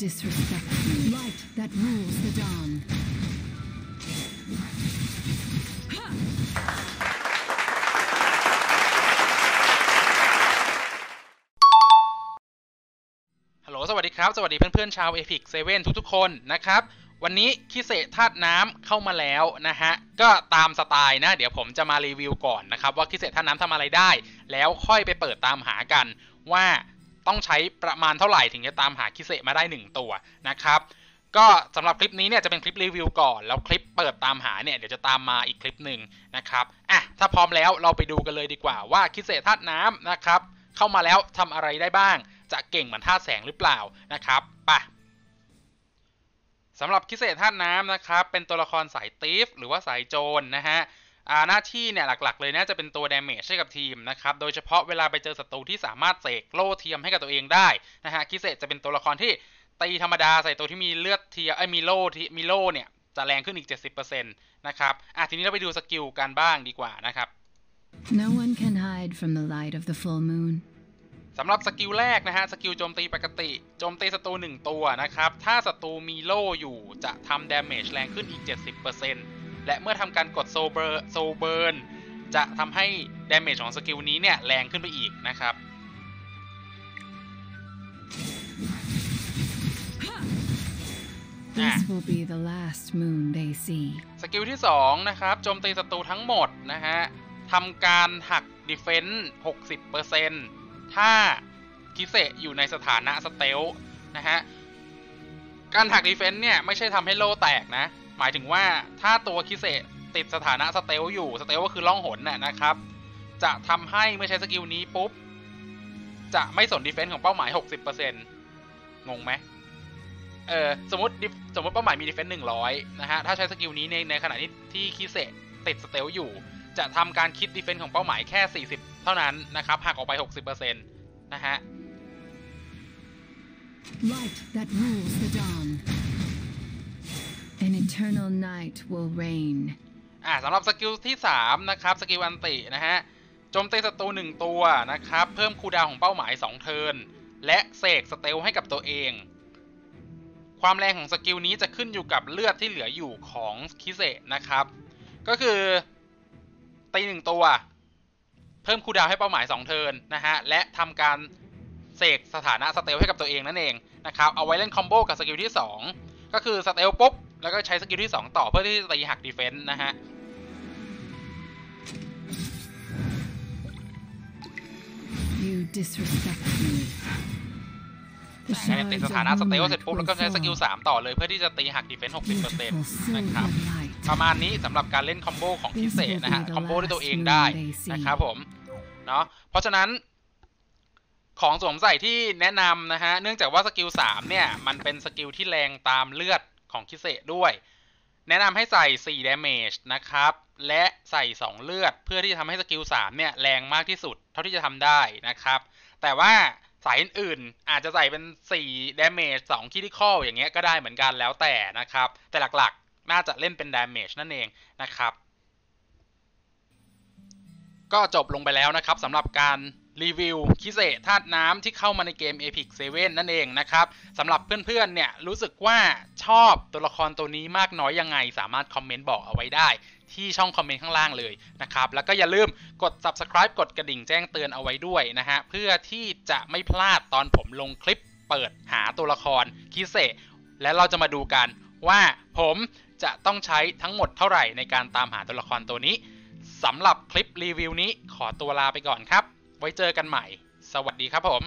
disrespect. Light that rules the dawn. ฮัลโหลสวัสดีครับ สวัสดีเพื่อนๆ ชาว Epic 7 ทุกๆ คนนะครับ วันนี้คิเศษธาตุน้ำเข้ามาแล้วนะฮะ ก็ตามสไตล์นะ เดี๋ยวผมจะมารีวิวก่อนนะครับ ว่าคิเศษธาตุน้ำทำอะไรได้ แล้วค่อยไปเปิดตามหากันว่า ต้องใช้ประมาณเท่าไหร่ถึงจะตามหาคิเศษมาได้ 1 ตัวนะครับก็สำหรับคลิปนี้เนี่ยจะเป็นคลิปรีวิวก่อนแล้วคลิปเปิดตามหาเนี่ยเดี๋ยวจะตามมาอีกคลิปหนึ่งนะครับอะถ้าพร้อมแล้วเราไปดูกันเลยดีกว่าว่าคิเศษธาตุน้ำนะครับเข้ามาแล้วทำอะไรได้บ้าง จะเก่งเหมือนธาตุแสงหรือเปล่านะครับปะสำหรับคิเศษธาตุน้ำนะครับเป็นตัวละครสายตีฟหรือว่าสายโจรนะฮะ หน้าที่เนี่ยหลักๆเลยน่าจะเป็นตัวดาเมจให้กับทีมนะครับ โดยเฉพาะเวลาไปเจอศัตรูที่สามารถเสกโล่เทียมให้กับตัวเองได้นะฮะคิเศษจะเป็นตัวละครที่ตีธรรมดาใส่ตัวที่มีเลือดเทียมไอ้ยมีโล่ที่มีโล่เนี่ยจะแรงขึ้นอีก 70%นะครับอะทีนี้เราไปดูสกิลกันบ้างดีกว่านะครับ No one can hide from the light of the full moon. สำหรับสกิลแรกนะฮะสกิลโจมตีปกติโจมตีศัตรู1ตัวนะครับ ถ้าศัตรูมีโล่อยู่จะทำดาเมจแรงขึ้นอีก 70% และเมื่อทำการกดโซเบอร์โซเบิร์นจะทำให้ดาเมจของสกิลนี้เนี่ยแรงขึ้นไปอีกนะครับ This will be the last moon they see. สกิลที่ 2 นะครับโจมตีศัตรูทั้งหมดนะฮะทำการหักดีเฟนส์60%ถ้าคิเซอยู่ในสถานะสเตลนะฮะ การหักดีเฟนส์เนี่ย ไม่ใช่ทำให้โล่แตกนะ หมายถึงว่าถ้าตัวคิเซติดสถานะสเตลอยู่สเตลก็คือล่องหนน่ะนะครับ จะทำให้เมื่อใช้สกิลนี้ปุ๊บ จะไม่สนดีเฟนส์ของเป้าหมาย 60%งงไหมเออสมมติสมมติเป้าหมายมีดีเฟนส์หนึ่งร้อยนะฮะ ถ้าใช้สกิลนี้ในในขณะที่ที่คิเซติดสเตลอยู่ จะทำการคิดดีเฟนส์ของเป้าหมายแค่ 40 เท่านั้นนะครับหักออกไป 60%นะฮะ Light that rules the dawn. An eternal night will reign. อ่าสำหรับสกิลที่ 3 นะครับ สกิลอันตินะฮะโจมตีศัตรู1ตัวนะครับ เพิ่มคูดาวของเป้าหมาย 2 เทิร์นและเสกสเตลให้กับตัวเอง ความแรงของสกิลนี้จะขึ้นอยู่กับเลือดที่เหลืออยู่ของคิเซนะครับ ก็คือตีหนึ่งตัว เพิ่มคูดาวให้เป้าหมาย 2 เทิร์นนะฮะและทำการเสกสถานะสเตลให้กับตัวเองนั่นเองนะครับเอาไว้เล่นคอมโบกับสกิลที่ 2 ก็คือสเตลปุ๊บ แล้วก็ใช้สกิลที่ 2 ต่อเพื่อที่จะตีหักดีเฟนต์นะฮะ You disrespect me. The อ่าติด shards สถานะ of สเตล moonlight เสร็จปุ๊บแล้ว will ก็ใช้สกิล fall. 3ต่อเลยเพื่อที่จะตีหักดีเฟนต์ Beautiful 60%นะครับ silver light. ประมาณนี้สำหรับการเล่นคอมโบของพิเศษนะฮะคอมโบด้วยตัวเองได้นะครับผมเนาะเพราะฉะนั้นของสวมใส่ที่แนะนำนะฮะ เนื่องจากว่าสกิล3เนี่ย มันเป็นสกิลที่แรงตามเลือด ของคิเซด้วย แนะนำให้ใส่4 damage นะครับ และใส่ 2 เลือด เพื่อที่จะทำให้สกิล3เนี่ยแรงมากที่สุดเท่าที่จะทำได้นะครับ แต่ว่าสายอื่นๆอาจจะใส่เป็น 4 damage 2 critical อย่างเงี้ยก็ได้เหมือนกันแล้วแต่นะครับ แต่หลักๆน่าจะเล่นเป็น damage นั่นเองนะครับ ก็จบลงไปแล้วนะครับสำหรับการ รีวิวคิเซธาตุน้ำที่เข้ามาในเกม Epic 7 นั่นเองนะครับสำหรับเพื่อนๆเนี่ยรู้สึกว่าชอบตัวละครตัวนี้มากน้อยยังไง สามารถคอมเมนต์บอกเอาไว้ได้ ที่ช่องคอมเมนต์ข้างล่างเลยนะครับ แล้วก็อย่าลืมกด subscribe กดกระดิ่งแจ้งเตือนเอาไว้ด้วยนะฮะ เพื่อที่จะไม่พลาดตอนผมลงคลิปเปิดหาตัวละครคิเซและเราจะมาดูกันว่าผมจะต้องใช้ทั้งหมดเท่าไหร่ในการตามหาตัวละครตัวนี้สำหรับคลิปรีวิวนี้ขอตัวลาไปก่อนครับ ไว้เจอกันใหม่ สวัสดีครับผม